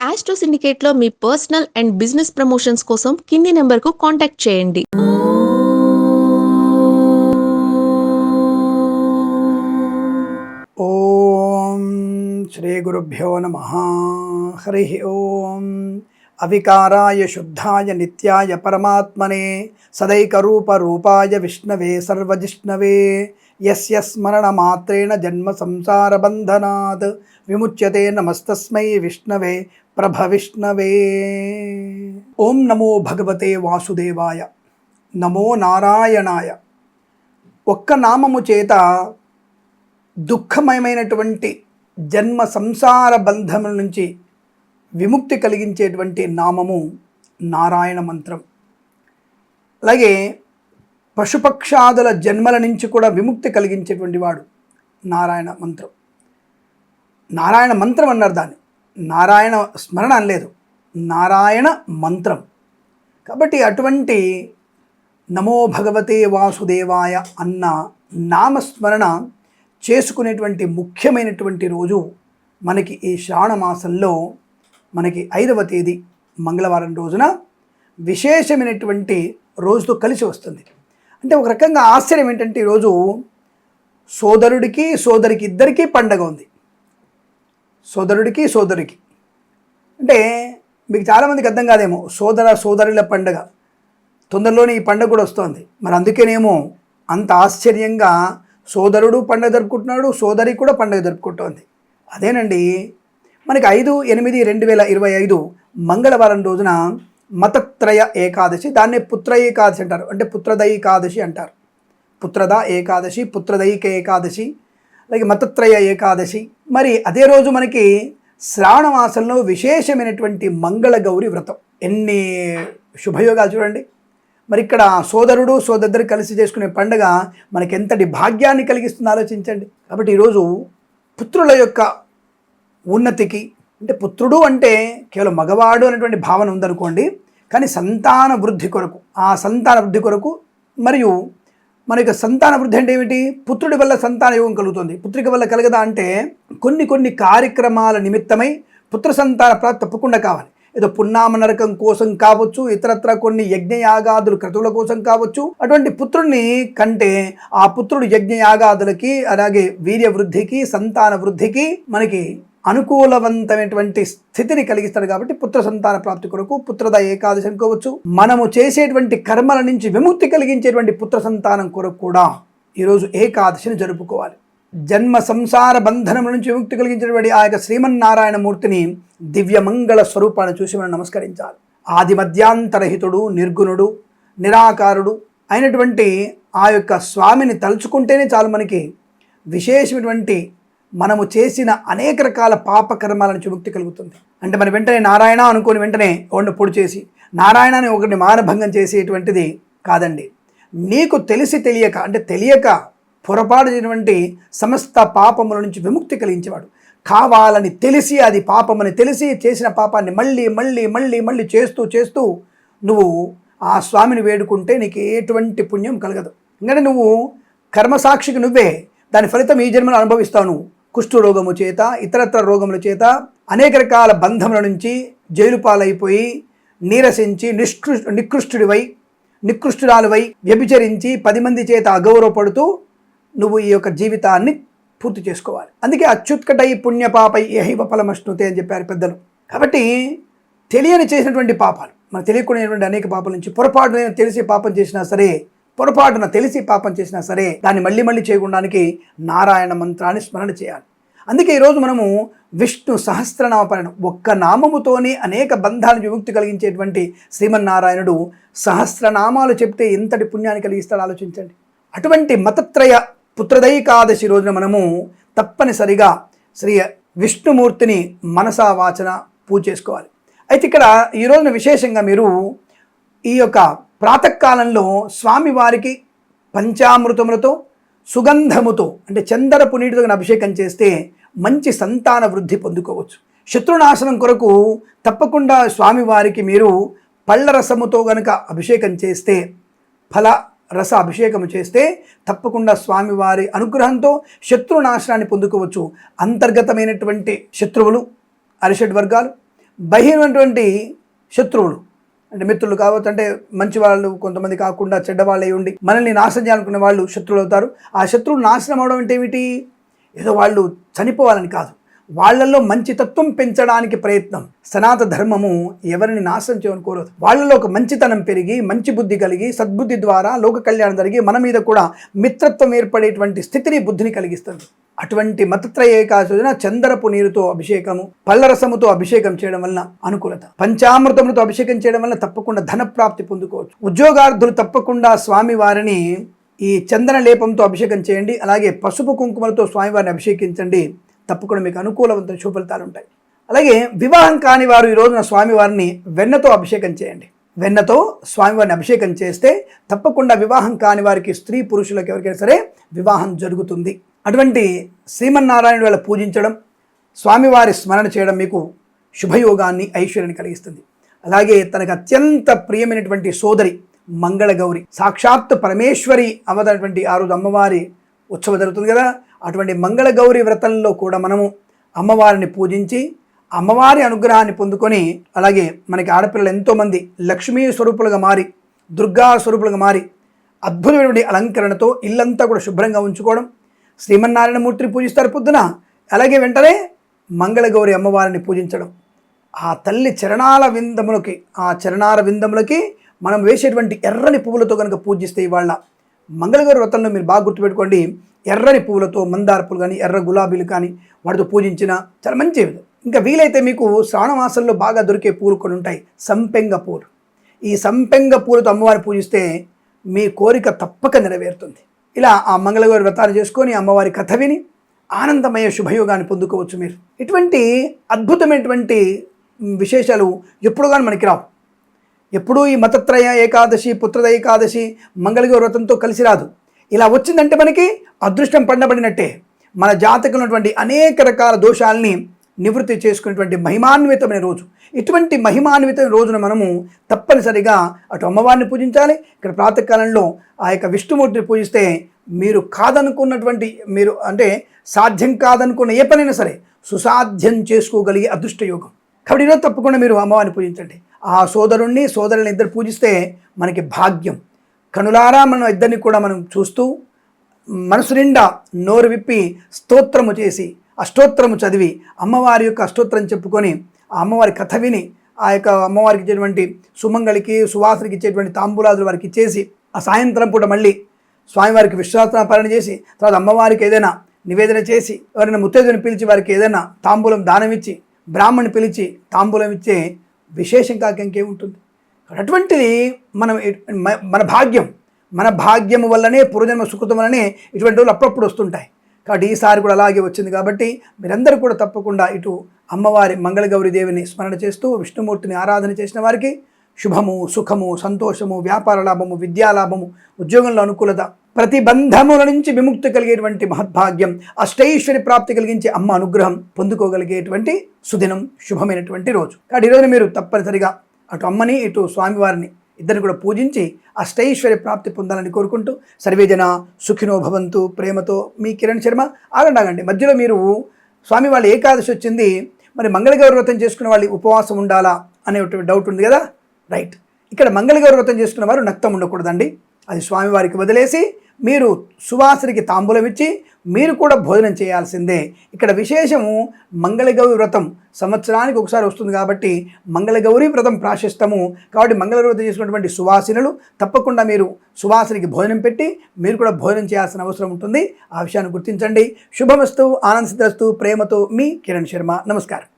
Astro సిండికేట్లో మీ personal and business promotions కోసం కింది నెంబర్కు కాంటాక్ట్ చేయండి. ఓం శ్రీ గురుభ్యో నమ. హరి ఓం. అవికారాయ శుద్ధాయ నిత్యాయ పరమాత్మనే సదైకరూప రూపాయ విష్ణవే సర్వజిష్ణవే. యస్య స్మరణమాత్రేణ జన్మ సంసార బంధనాత్ విముచ్యతే నమస్తస్మై విష్ణవే ప్రభ విష్ణవే ఓం నమో భగవతే వాసుదేవాయ నమో నారాయణాయ. ఒక్క నామము చేత దుఃఖమయమైనటువంటి జన్మ సంసార బంధముల నుంచి విముక్తి కలిగించేటువంటి నామము నారాయణ మంత్రం. అలాగే పశుపక్షాదుల జన్మల నుంచి కూడా విముక్తి కలిగించేటువంటి వాడు నారాయణ మంత్రం. నారాయణ మంత్రం అన్నారు దాన్ని. నారాయణ స్మరణ అనలేదు. నారాయణ మంత్రం. కాబట్టి అటువంటి నమో భగవతే వాసుదేవాయ అన్న నామస్మరణ చేసుకునేటువంటి ముఖ్యమైనటువంటి రోజు మనకి ఈ శ్రావణ మాసంలో మనకి ఐదవ తేదీ మంగళవారం రోజున విశేషమైనటువంటి రోజుతో కలిసి వస్తుంది. అంటే ఒక రకంగా ఆశ్చర్యం ఏంటంటే ఈరోజు సోదరుడికి సోదరికి ఇద్దరికీ పండగ ఉంది. సోదరుడికి సోదరికి. అంటే మీకు చాలామందికి అర్థం కాదేమో సోదర సోదరుల పండగ. తొందరలోనే ఈ పండగ కూడా వస్తుంది. మరి అందుకేనేమో అంత ఆశ్చర్యంగా సోదరుడు పండగ జరుపుకుంటున్నాడు సోదరి కూడా పండగ జరుపుకుంటోంది. అదేనండి మనకి ఐదు ఎనిమిది రెండు వేల ఇరవై ఐదు మంగళవారం రోజున మతత్రయ ఏకాదశి దాన్నే పుత్ర ఏకాదశి అంటారు. అంటే పుత్రద ఏకాదశి అంటారు. పుత్రద ఏకాదశి పుత్రదైక ఏకాదశి అలాగే మతత్రయ ఏకాదశి. మరి అదే రోజు మనకి శ్రావణ మాసంలో విశేషమైనటువంటి మంగళ గౌరి వ్రతం. ఎన్ని శుభయోగాలు చూడండి. మరి ఇక్కడ సోదరుడు సోదరు కలిసి చేసుకునే పండుగ మనకి ఎంతటి భాగ్యాన్ని కలిగిస్తుంది ఆలోచించండి. కాబట్టి ఈరోజు పుత్రుల యొక్క ఉన్నతికి. అంటే పుత్రుడు అంటే కేవలం మగవాడు అనేటువంటి భావన ఉందనుకోండి కానీ సంతాన వృద్ధి కొరకు ఆ సంతాన వృద్ధి కొరకు మరియు మన యొక్క సంతాన వృద్ధి అంటే ఏమిటి? పుత్రుడి వల్ల సంతాన యోగం కలుగుతుంది. పుత్రిక వల్ల కలగదా అంటే కొన్ని కొన్ని కార్యక్రమాల నిమిత్తమై పుత్ర సంతాన ప్రాప్తి తప్పకుండా కావాలి. ఏదో పున్నామ నరకం కోసం కావచ్చు ఇతరత్ర కొన్ని యజ్ఞయాగాదులు క్రతువుల కోసం కావచ్చు. అటువంటి పుత్రుడిని కంటే ఆ పుత్రుడు యజ్ఞయాగాదులకి అలాగే వీర్య వృద్ధికి సంతాన వృద్ధికి మనకి అనుకూలవంతమైనటువంటి స్థితిని కలిగిస్తాడు కాబట్టి పుత్ర సంతాన ప్రాప్తి కొరకు పుత్రద ఏకాదశి అనుకోవచ్చు. మనము చేసేటువంటి కర్మల నుంచి విముక్తి కలిగించేటువంటి పుత్ర సంతానం కొరకు కూడా ఈరోజు ఏకాదశిని జరుపుకోవాలి. జన్మ సంసార బంధనం నుంచి విముక్తి కలిగించినటువంటి ఆ యొక్క శ్రీమన్నారాయణ మూర్తిని దివ్యమంగళ స్వరూపాన్ని చూసి మనం నమస్కరించాలి. ఆది మధ్యాంతరహితుడు నిర్గుణుడు నిరాకారుడు అయినటువంటి ఆ యొక్క స్వామిని తలుచుకుంటేనే చాలు మనకి విశేషమైనటువంటి మనము చేసిన అనేక రకాల పాపకర్మాల నుంచి ముక్తి కలుగుతుంది. అంటే మన వెంటనే నారాయణ అనుకుని వెంటనే ఒకటి పొడి చేసి నారాయణ అని ఒకటి మానభంగం చేసేటువంటిది కాదండి. నీకు తెలిసి తెలియక అంటే తెలియక పొరపాటు చేయటువంటి సమస్త పాపముల నుంచి విముక్తి కలిగించేవాడు. కావాలని తెలిసి అది పాపమని తెలిసి చేసిన పాపాన్ని మళ్ళీ మళ్ళీ మళ్ళీ మళ్ళీ చేస్తూ చేస్తూ నువ్వు ఆ స్వామిని వేడుకుంటే నీకు ఎటువంటి పుణ్యం కలగదు. ఎందుకంటే నువ్వు కర్మసాక్షికి నువ్వే దాని ఫలితం ఈ జన్మను అనుభవిస్తావు నువ్వు. కుష్ఠరోగము చేత ఇతరత్ర రోగముల చేత అనేక రకాల బంధముల నుంచి జైలు పాలైపోయి నీరసించి నిష్కృ నికృష్టుడివై నికృష్టురాలువై వ్యభిచరించి పది మంది చేత అగౌరవపడుతూ నువ్వు ఈ యొక్క జీవితాన్ని పూర్తి చేసుకోవాలి. అందుకే అచ్యుత్కటై పుణ్యపాపై ఏహైవ ఫలమష్ణుతే అని చెప్పారు పెద్దలు. కాబట్టి తెలియని చేసినటువంటి పాపాలు మనకు తెలియకునేటువంటి అనేక పాపాల నుంచి పొరపాటున తెలిసి పాపం చేసినా సరే పొరపాటున తెలిసి పాపం చేసినా సరే దాన్ని మళ్ళీ మళ్ళీ చేయకుండానికి నారాయణ మంత్రాన్ని స్మరణ చేయాలి. అందుకే ఈరోజు మనము విష్ణు సహస్రనామ పఠనం ఒక్క నామముతోనే అనేక బంధాలను విముక్తి కలిగించేటువంటి శ్రీమన్నారాయణుడు సహస్రనామాలు చెప్తే ఎంతటి పుణ్యాన్ని కలిగిస్తాడో ఆలోచించండి. అటువంటి మతత్రయ పుత్రదైకాదశి రోజున మనము తప్పనిసరిగా శ్రీ విష్ణుమూర్తిని మనసా వాచన పూజ చేసుకోవాలి. అయితే ఇక్కడ ఈ రోజున విశేషంగా మీరు ఈ యొక్క ప్రాతకాలంలో స్వామివారికి పంచామృతములతో సుగంధముతో అంటే చందరపు నీటితో అభిషేకం చేస్తే మంచి సంతాన వృద్ధి పొందుకోవచ్చు. శత్రునాశనం కొరకు తప్పకుండా స్వామివారికి మీరు పళ్ళ రసముతో గనుక అభిషేకం చేస్తే ఫల రస అభిషేకం చేస్తే తప్పకుండా స్వామివారి అనుగ్రహంతో శత్రునాశనాన్ని పొందుకోవచ్చు. అంతర్గతమైనటువంటి శత్రువులు అరిషడ్ వర్గాలు బహిర్నటువంటి శత్రువులు. అంటే మిత్రులు కావచ్చు అంటే మంచి వాళ్ళు కొంతమంది కాకుండా చెడ్డవాళ్ళు ఉండి మనల్ని నాశనం చేయాలనుకునే వాళ్ళు శత్రువులు అవుతారు. ఆ శత్రువులు నాశనం అవడం అంటే ఏమిటి? ఏదో వాళ్ళు చనిపోవాలని కాదు. వాళ్ళలో మంచి తత్వం పెంచడానికి ప్రయత్నం. సనాత ధర్మము ఎవరిని నాశనం చేయనుకోరదు వాళ్ళలో ఒక మంచితనం పెరిగి మంచి బుద్ధి కలిగి సద్బుద్ధి ద్వారా లోక కళ్యాణం జరిగి మన మీద కూడా మిత్రత్వం ఏర్పడేటువంటి స్థితిని బుద్ధిని కలిగిస్తుంది. అటువంటి మతత్రయ ఏకాశోజన చందరపు నీరుతో అభిషేకము పల్లరసముతో అభిషేకం చేయడం వలన అనుకూలత. పంచామృతములతో అభిషేకం చేయడం వల్ల తప్పకుండా ధన ప్రాప్తి పొందుకోవచ్చు. ఉద్యోగార్థులు తప్పకుండా స్వామి వారిని ఈ చందన లేపంతో అభిషేకం చేయండి. అలాగే పసుపు కుంకుమలతో స్వామివారిని అభిషేకించండి. తప్పకుండా మీకు అనుకూలవంతమైన శుభఫలితాలు ఉంటాయి. అలాగే వివాహం కాని వారు ఈ రోజున స్వామివారిని వెన్నతో అభిషేకం చేయండి. వెన్నతో స్వామివారిని అభిషేకం చేస్తే తప్పకుండా వివాహం కాని వారికి స్త్రీ పురుషులకు ఎవరికైనా సరే వివాహం జరుగుతుంది. అటువంటి శ్రీమన్నారాయణ వేళ పూజించడం స్వామివారి స్మరణ చేయడం మీకు శుభయోగాన్ని ఐశ్వర్యాన్ని కలిగిస్తుంది. అలాగే తనకు అత్యంత ప్రియమైనటువంటి సోదరి మంగళగౌరి సాక్షాత్ పరమేశ్వరి అవదటువంటి ఆ రోజు అమ్మవారి ఉత్సవం జరుగుతుంది కదా. అటువంటి మంగళగౌరి వ్రతంలో కూడా మనము అమ్మవారిని పూజించి అమ్మవారి అనుగ్రహాన్ని పొందుకొని అలాగే మనకి ఆడపిల్లలు ఎంతోమంది లక్ష్మీ స్వరూపులుగా మారి దుర్గా స్వరూపులుగా మారి అద్భుతమైనటువంటి అలంకరణతో ఇల్లంతా కూడా శుభ్రంగా ఉంచుకోవడం శ్రీమన్నారాయణ మూర్తిని పూజిస్తారు పొద్దున అలాగే వెంటనే మంగళగౌరి అమ్మవారిని పూజించడం. ఆ తల్లి చరణాల విందములకి ఆ చరణాల విందములకి మనం వేసేటువంటి ఎర్రని పువ్వులతో కనుక పూజిస్తే ఇవాళ మంగళగౌరి వ్రతంలో మీరు బాగా గుర్తుపెట్టుకోండి. ఎర్రని పువ్వులతో మందార పూలు కానీ ఎర్ర గులాబీలు కానీ వాటితో పూజించిన చాలా మంచి ఇంకా వీలైతే మీకు శ్రావణమాసంలో బాగా దొరికే పూలు కొన్ని ఉంటాయి. సంపెంగ పూలు. ఈ సంపెంగ పూలతో అమ్మవారిని పూజిస్తే మీ కోరిక తప్పక నెరవేరుతుంది. ఇలా ఆ మంగళగౌరి వ్రతాలు చేసుకొని అమ్మవారి కథ విని ఆనందమయ శుభయోగాన్ని పొందుకోవచ్చు మీరు. ఇటువంటి అద్భుతమైనటువంటి విశేషాలు ఎప్పుడు కానీ మనకి రావు. ఎప్పుడూ ఈ మతత్రయ ఏకాదశి పుత్రద ఏకాదశి మంగళగౌరి వ్రతంతో కలిసి రాదు. ఇలా వచ్చిందంటే మనకి అదృష్టం పండబడినట్టే. మన జాతకంలో ఉన్నటువంటి అనేక రకాల దోషాలని నివృత్తి చేసుకునేటువంటి మహిమాన్వితమైన రోజు. ఇటువంటి మహిమాన్వితమైన రోజున మనము తప్పనిసరిగా అటు అమ్మవారిని పూజించాలి ఇక్కడ ప్రాతకాలంలో ఆ యొక్క విష్ణుమూర్తిని పూజిస్తే మీరు కాదనుకున్నటువంటి మీరు అంటే సాధ్యం కాదనుకున్న ఏ పనైనా సరే సుసాధ్యం చేసుకోగలిగే అదృష్ట యోగం. కాబట్టి ఈరోజు తప్పకుండా మీరు అమ్మవారిని పూజించండి. ఆ సోదరుణ్ణి సోదరుని ఇద్దరు పూజిస్తే మనకి భాగ్యం. కనులారా మనం ఇద్దరిని కూడా మనం చూస్తూ మనసు నిండా నోరు విప్పి స్తోత్రము చేసి అష్టోత్తరము చదివి అమ్మవారి యొక్క అష్టోత్తరం చెప్పుకొని ఆ అమ్మవారి కథ విని ఆ యొక్క అమ్మవారికి ఇచ్చేటువంటి సుమంగళికి సువాసనకి ఇచ్చేటువంటి తాంబూలాదులు వారికి ఇచ్చేసి ఆ సాయంత్రం పూట మళ్ళీ స్వామివారికి విశ్వాసనాపరణ చేసి తర్వాత అమ్మవారికి ఏదైనా నివేదన చేసి ఎవరైనా ముత్తైదుని పిలిచి వారికి ఏదైనా తాంబూలం దానం ఇచ్చి బ్రాహ్మణ్ని పిలిచి తాంబూలం ఇచ్చే విశేషం కాక ఇంకేముంటుంది? అటువంటిది మనం మన భాగ్యం. మన భాగ్యం వల్లనే పూర్వజన్మ సుకృతం వల్లనే ఇటువంటి రోజులు అప్పుడప్పుడు వస్తుంటాయి. కాబట్టి ఈసారి కూడా అలాగే వచ్చింది కాబట్టి మీరందరూ కూడా తప్పకుండా ఇటు అమ్మవారి మంగళగౌరి దేవిని స్మరణ చేస్తూ విష్ణుమూర్తిని ఆరాధన చేసిన వారికి శుభము సుఖము సంతోషము వ్యాపార లాభము విద్యాలాభము ఉద్యోగంలో అనుకూలత ప్రతిబంధముల నుంచి విముక్తి కలిగేటువంటి మహద్భాగ్యం అష్టైశ్వరి ప్రాప్తి కలిగించే అమ్మ అనుగ్రహం పొందుకోగలిగేటువంటి సుదినం శుభమైనటువంటి రోజు. కాబట్టి ఈరోజు మీరు తప్పనిసరిగా అటు అమ్మని ఇటు స్వామివారిని ఇద్దరిని కూడా పూజించి అష్టైశ్వర్య ప్రాప్తి పొందాలని కోరుకుంటూ సర్వేజన సుఖినో భవంతు ప్రేమతో మీ కిరణ్ శర్మ ఆగండి మధ్యలో మీరు స్వామి వాళ్ళ ఏకాదశి వచ్చింది మరి మంగళగౌర వ్రతం చేసుకునే వాళ్ళు ఉపవాసం ఉండాలా అనే డౌట్ ఉంది కదా? రైట్ ఇక్కడ మంగళగౌర వ్రతం చేసుకున్న వారు నక్తం ఉండకూడదండి. అది స్వామివారికి వదిలేసి మీరు సువాసరికి తాంబూలం ఇచ్చి మీరు కూడా భోజనం చేయాల్సిందే. ఇక్కడ విశేషము మంగళగౌరి వ్రతం. సంవత్సరానికి ఒకసారి వస్తుంది కాబట్టి మంగళగౌరి వ్రతం ప్రాశిస్తము. కాబట్టి మంగళగౌరి వ్రతం చేసుకున్నటువంటి సువాసినులు తప్పకుండా మీరు సువాసినికి భోజనం పెట్టి మీరు కూడా భోజనం చేయాల్సిన అవసరం ఉంటుంది. ఆ విషయాన్ని గుర్తించండి. శుభమస్తు ఆనందస్తు ప్రేమతో మీ కిరణ్ శర్మ. నమస్కారం.